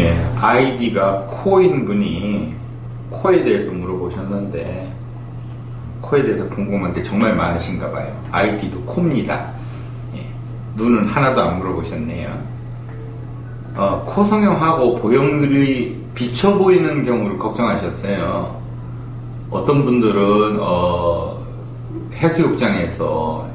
네, 아이디가 코인 분이 코에 대해서 물어보셨는데 코에 대해서 궁금한 게 정말 많으신가 봐요. 아이디도 코입니다. 예, 눈은 하나도 안 물어보셨네요. 어, 코 성형하고 보형물이 비쳐 보이는 경우를 걱정하셨어요. 어떤 분들은 어, 해수욕장에서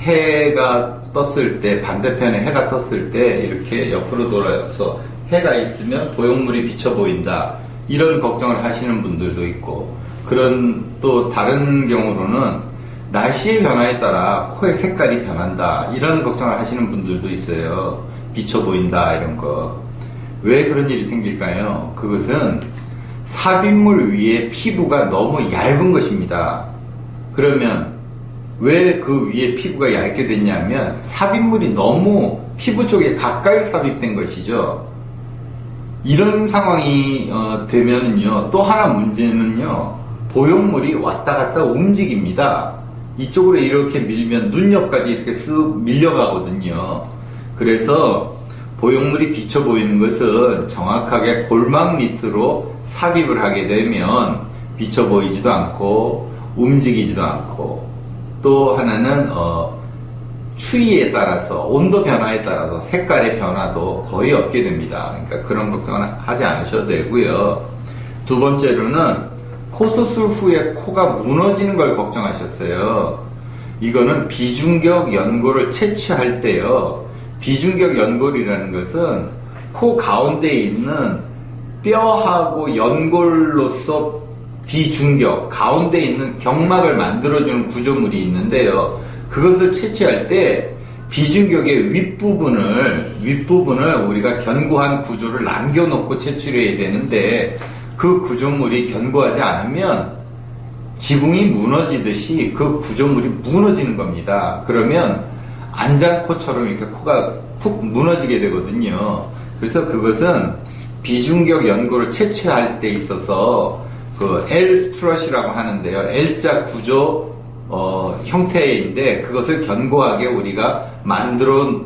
해가 떴을 때 반대편에 해가 떴을 때 이렇게 옆으로 돌아서 해가 있으면 보형물이 비쳐 보인다. 이런 걱정을 하시는 분들도 있고 그런 또 다른 경우로는 날씨의 변화에 따라 코의 색깔이 변한다. 이런 걱정을 하시는 분들도 있어요. 비쳐 보인다 이런 거 왜 그런 일이 생길까요? 그것은 삽입물 위에 피부가 너무 얇은 것입니다. 그러면 왜 그 위에 피부가 얇게 됐냐면 삽입물이 너무 피부 쪽에 가까이 삽입된 것이죠. 이런 상황이 어, 되면은요 또 하나 문제는요 보형물이 왔다 갔다 움직입니다. 이쪽으로 이렇게 밀면 눈 옆까지 이렇게 쓱 밀려가거든요. 그래서 보형물이 비쳐 보이는 것은 정확하게 골막 밑으로 삽입을 하게 되면 비쳐 보이지도 않고 움직이지도 않고 또 하나는 어, 추위에 따라서 온도 변화에 따라서 색깔의 변화도 거의 없게 됩니다. 그러니까 그런 걱정은 하지 않으셔도 되고요. 두 번째로는 코 수술 후에 코가 무너지는 걸 걱정하셨어요. 이거는 비중격 연골을 채취할 때요. 비중격 연골이라는 것은 코 가운데에 있는 뼈하고 연골로서 비중격, 가운데 있는 경막을 만들어주는 구조물이 있는데요. 그것을 채취할 때 비중격의 윗부분을, 윗부분을 우리가 견고한 구조를 남겨놓고 채취를 해야 되는데 그 구조물이 견고하지 않으면 지붕이 무너지듯이 그 구조물이 무너지는 겁니다. 그러면 안장코처럼 이렇게 코가 푹 무너지게 되거든요. 그래서 그것은 비중격 연골을 채취할 때 있어서 그 L 스트러시라고 하는데요. L자 구조 어, 형태인데 그것을 견고하게 우리가 만들어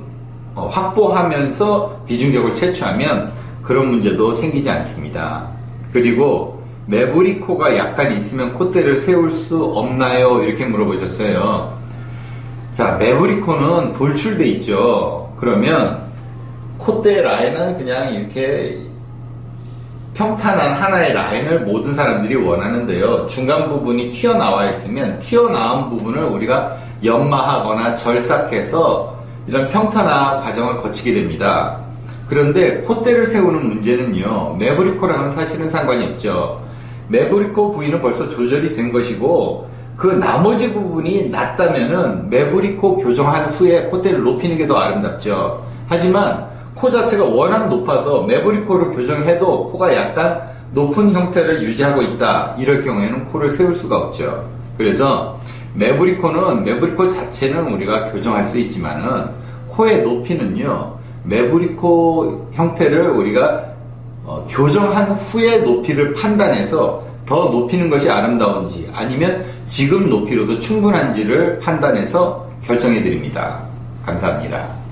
어, 확보하면서 비중격을 채취하면 그런 문제도 생기지 않습니다. 그리고 매부리 코가 약간 있으면 콧대를 세울 수 없나요? 이렇게 물어보셨어요. 자, 매부리 코는 돌출돼 있죠. 그러면 콧대 라인은 그냥 이렇게 평탄한 하나의 라인을 모든 사람들이 원하는데요. 중간 부분이 튀어나와 있으면 튀어나온 부분을 우리가 연마하거나 절삭해서 이런 평탄화 과정을 거치게 됩니다. 그런데 콧대를 세우는 문제는요. 매부리코랑은 사실은 상관이 없죠. 매부리코 부위는 벌써 조절이 된 것이고 그 나머지 부분이 낮다면은 매부리코 교정한 후에 콧대를 높이는 게 더 아름답죠. 하지만 코 자체가 워낙 높아서 매부리 코를 교정해도 코가 약간 높은 형태를 유지하고 있다. 이럴 경우에는 코를 세울 수가 없죠. 그래서 매부리 코는 매부리 코 자체는 우리가 교정할 수 있지만은 코의 높이는요. 매부리 코 형태를 우리가 어, 교정한 후에 높이를 판단해서 더 높이는 것이 아름다운지 아니면 지금 높이로도 충분한지를 판단해서 결정해 드립니다. 감사합니다.